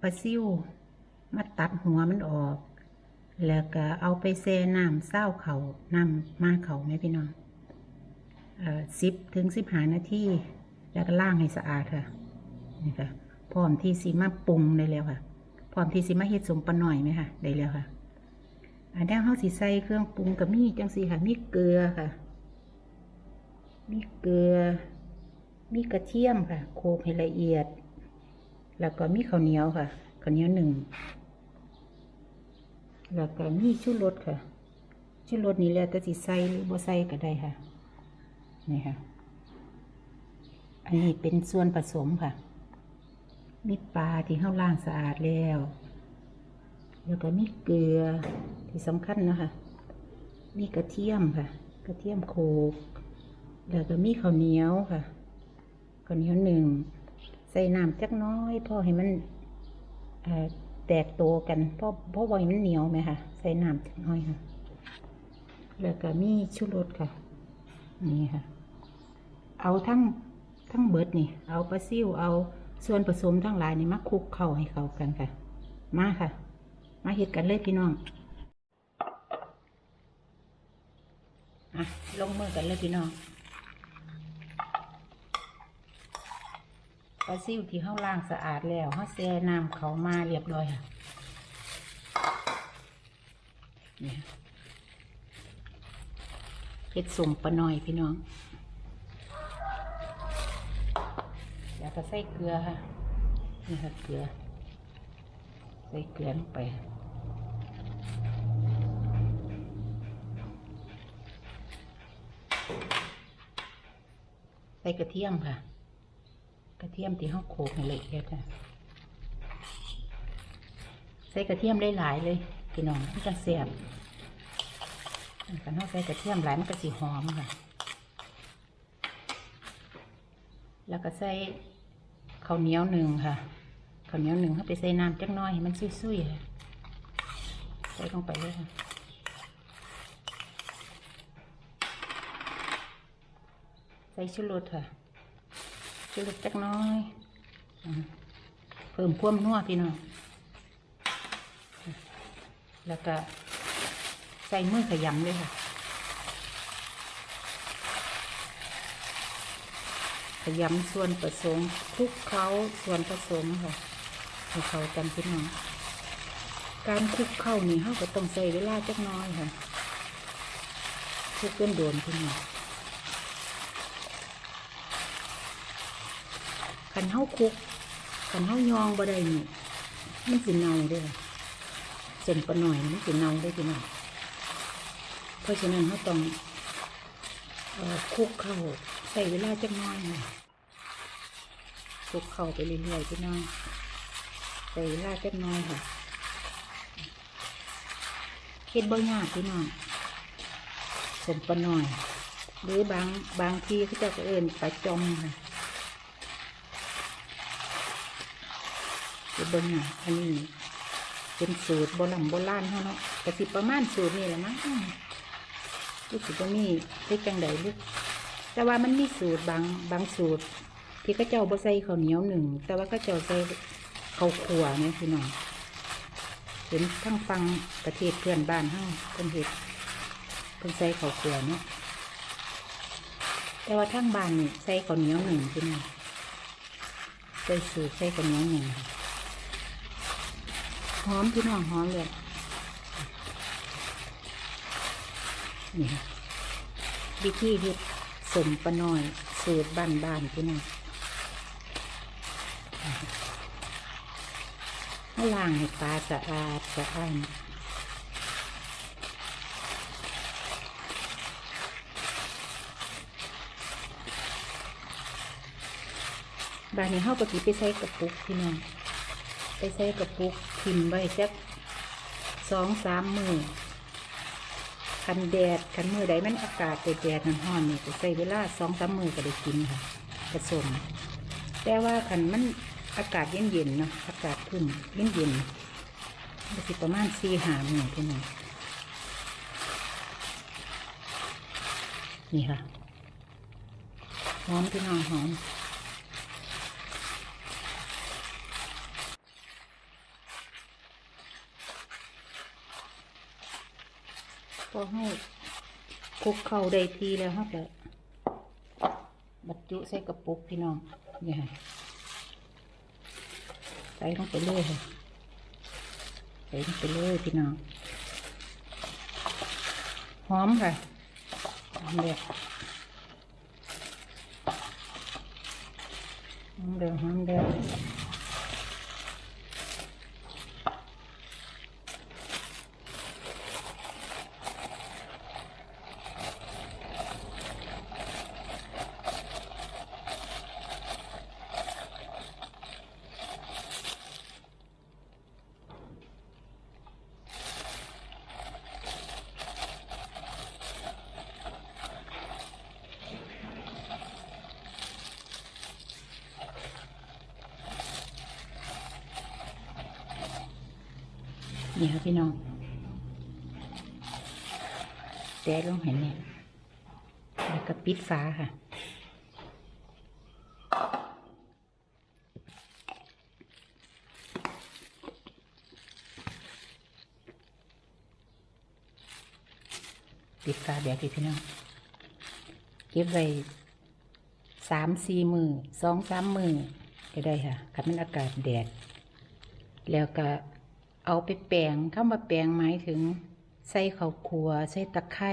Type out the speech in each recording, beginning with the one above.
ปลาซิวมาตัดหัวมันออก แล้วก็เอาไปแช่น้ำเศร้าเขาน้ำมาเขาไหมพี่น้องสิบถึงสิบหานาทีแล้วก็ล้างให้สะอาดค่ะนี่ค่ะพร้อมที่สิมาปรุงได้แล้วค่ะพร้อมที่สิมาเฮ็ดสมปะหน่อยไหมค่ะได้แล้วค่ะอันนี้เฮาสิใส่เครื่องปรุงกับมีจังสีค่ะมีเกลือค่ะ มีเกลือ มีกระเทียมค่ะ โขลกให้ละเอียด แล้วก็มีข้าวเหนียวค่ะข้าวเหนียวหนึ่งแล้วก็มีชูรสค่ะชูรสนี่แล้วแต่สิใส่หรือบ่ใส่ก็ได้ค่ะนี่ค่ะ อันนี้เป็นส่วนผสมค่ะ มีปลาที่เข้าล่างสะอาดแล้ว แล้วก็มีเกลือที่สำคัญนะคะมีกระเทียมค่ะ กระเทียมโขลกแล้วก็มีข้าวเหนียวค่ะข้าวเหนียวหนึ่ง ใส่น้ำจักน้อยพอให้มันแตกโตกันเพราะเพราะว่ามันเหนียวไหมคะใส่น้ำจักน้อยค่ะ แล้วก็มีชูรสค่ะ นี่ค่ะ เอาทั้งทั้งเบิดนี่ เอาปลาซิวเอาส่วนผสมทั้งหลายนี่มาคลุกเข้าให้เข้ากันค่ะ มาค่ะ มาเฮ็ดกันเลยพี่น้องอะลงมือกันเลยพี่น้อง ปลาซิวที่เฮาล้างสะอาดแล้วเฮาแช่น้ำเขามาเรียบร้อยค่ะนี่ค่ะเฮ็ดสุ่มปลาหน่อยพี่น้องแล้วก็ใส่เกลือค่ะนี่ค่ะเกลือ ใส่เกลือลงไปใส่กระเทียมค่ะ กระเทียมที่ห้องโขลกให้ละเอียดค่ะใส่กระเทียมได้หลายเลยพี่น้องมันจะแซ่บกันเขาใส่กระเทียมหลายมันก็สีหอมค่ะ แล้วก็ใส่ข้าวเหนียวหนึ่งค่ะข้าวเหนียวหนึ่งเขาไปใส่น้ำจักน้อยให้มันซุยๆค่ะใส่ลงไปเลยค่ะใส่ชูรสค่ะ ชูรสจักน้อยอเพิ่มความนัวพี่น้องแล้วก็ใส่มือขยำเลยค่ะ ขยำส่วนผสมคลุกเคล้าส่วนผสมค่ะให้เข้ากันพี่น้องการคลุกเข้านี่เขาก็ต้องใส่เวลาจักน้อยค่ะคลุกเป็นโดนพี่น้อง ขันเฮาคุกขันเฮายองบ่ได้นี่มันสิเนาเด้อส่วนปะหน่อยมันสิเนาได้พี่น้องเพราะฉะนั้นเฮาต้องอคุกเข้าใส่เวลาจักหน้อยหน่อยคุกเข้าไปเรื่อยๆพี่น้องใส่เวลาจักหน้อยค่ะเฮ็ดบ่ยากพี่น้องส่วนปะหน่อยหรือบางบางทีเขาจะเอินปลาจอมค่ะ เป็นเบิ้งอะอันนี้เป็นสูตรโบราณโบราณเขาเนาะแต่สิประมาณสูตรนี่แหละมั้งรู้สึกว่ามีเล็กจังใดลูกแต่ว่ามันมีสูตรบางบางสูตร ที่เข้าเจ้าบ่ใส่ข้าวเหนียวหนึ่งแต่ว่าเข้าเจ้าใส่ข้าวขัวเนี่ยพี่น้องเห็นทั้งฟังประเทศเพื่อนบ้านเฮาเพิ่นเฮ็ดเพิ่นใส่ข้าวขัวเนาะแต่ว่าทั้งบ้านนี่ใส่ข้าวเหนียวหนึ่งพี่น้องใส่สูตรใส่ข้าวเหนียวหนึ่ง หอมพี่น้องหอมเลยนี่วิธีเฮ็ดสมปะน้อยสูตรบ้านบ้านๆพี่น้องให้ล้างให้ปลาสะอาดสะอาดบ้านนี้เฮาก็สิไปใส่กระปุกพี่น้อง ไปใส่กระปุกทิมไว้สักสองสามมือคันแดดคันมือใดมันอากาศแดดๆร้อนๆนี่ก็ใส่เวลาสองสามมือก็ได้กินค่ะผสมแต่ว่าคันมันอากาศเย็นๆเนาะอากาศขึ้นเย็นๆก็สิประมาณสี่หามือพี่น้องนี่ค่ะหอมพี่น้องหอม พอให้คุกเข้าได้ทีแล้วครับก็บรรจุใส่กระปุกพี่น้องนี่ยค่ะใส่ลงไปเลยค่ะใส่ลงไปเลยพี่น้องหอมค่ะหอมเด็ดหอมเด็ดหอมเด็ด นี่ค่ะพี่น้องแตะลงเห็นเนี่ยแล้วก็ปิดฟ้าค่ะ ปิดฟ้าเดี๋ยวพี่น้อง เก็บไว้สามสี่มือสองสามมือก็ได้ค่ะคันมันอากาศแดด แล้วก็ เอาไปแปลงคำว่าแปลงหมายถึง ใส่ข้าวคั่วใส่ตะไคร้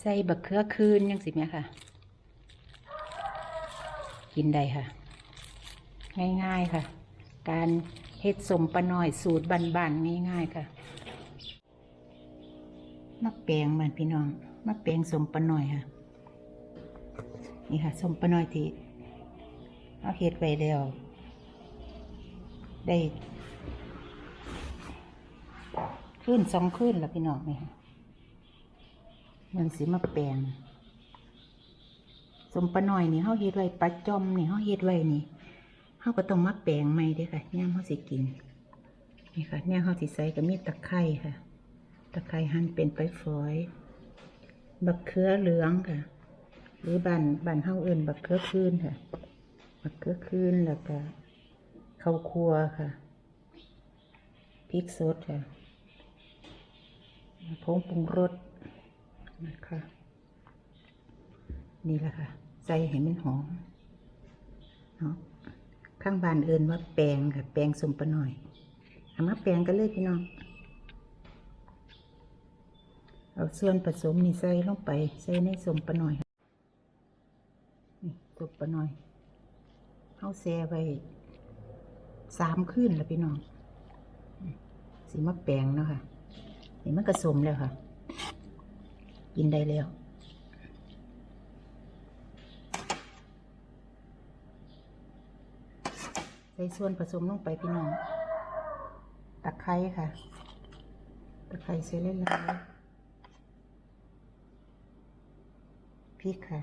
ใส่บักเขือคืนยังสิแม่ค่ะ กินได้ค่ะ ง่ายๆค่ะ การเฮ็ดสมปะน้อยสูตรบานๆง่ายๆค่ะมาแปลงมันพี่น้องมาแปลงสมปะน้อยค่ะ นี่ค่ะสมปะน้อยที่เอาเฮ็ดไว้แล้วได้ ขึ้นสองขึ้นแล้วพี่น้องนี่ค่ะมันสิมาแปลงสมปะน้อยนี่เฮาเฮ็ดไว้ปัดจอมนี่เฮาเฮ็ดไว้นี่เฮาก็ต้องมาแปลงใหม่เด้อค่ะย่ามเฮาสิกินนี่ค่ะเนี่ยเฮาสิใส่ก็มีตะไคร้ค่ะ ตะไคร้หั่นเป็นไปฝอยบักเขือเหลืองค่ะ หรือบ้านบ้านเฮาเอิ้นบักเขือคืนค่ะ บักเขือคืนแล้วก็ข้าวคั่วค่ะพริกสดค่ะ ผงปรุงรสนะคะนี่แหละค่ะใส่ให้มันหอมเนาะข้างบ้านเอินว่าแปลงค่ะ แปลงสมปะหน่อยเอามาแปลงกันเลยพี่น้อง เอาส่วนผสมนี่ใส่ลงไป ใส่ในสมปะหน่อยนี่สมปะหน่อยเอาแซ่ไว้สามคืนแล้วพี่น้องสิมาแปลงเนาะค่ะ นี่มันกระสมแล้วค่ะ กินได้แล้วใส่ส่วนผสมลงไปพี่น้องตะไคร้ค่ะตะไคร้ใส่เล่นแล้วพริกค่ะ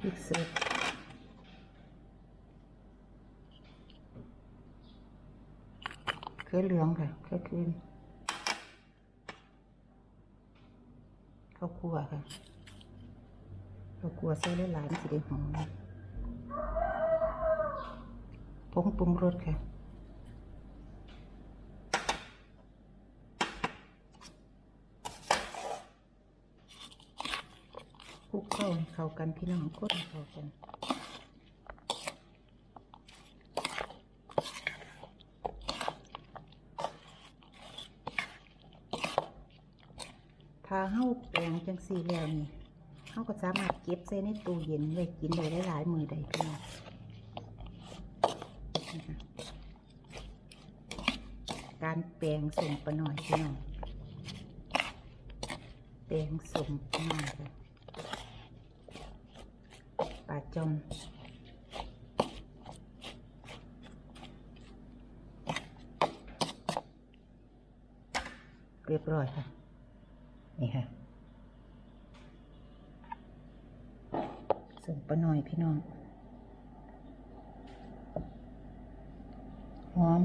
พริกสด เคยเหลืองค่ะเคยคืนข้าวคั่วค่ะเรากลัวใส่หลายๆสิได้หอมผงปรุงรสค่ะคลุกเข้าเข้ากันพี่น้องคนเข้ากัน ถ้าเฮาแปลงจังสี่แล้วนี่เขาก็สามารถเก็บใส่ในตู้เย็นไว้กินได้หลายๆมือได้พี่น้องการแปลงสมปะหน่อยพี่น้องแปลงสมปะหน่อยปลาจอมเรียบร้อยค่ะ นี่ค่ะส่งปะหน่อยพี่น้องหอม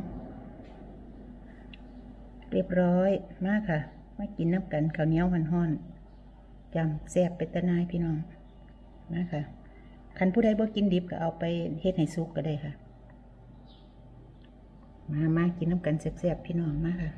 เรียบร้อยมากค่ะ มากินน้ำกันข้าวเหนียวหันห้อนจำแซ่บเป็นตะนายพี่น้องมาค่ะคันผู้ใดบ่กินดิบก็เอาไปเฮ็ดให้สุกก็ได้ค่ะ มามากินน้ำกันแซ่บๆพี่น้องมาค่ะ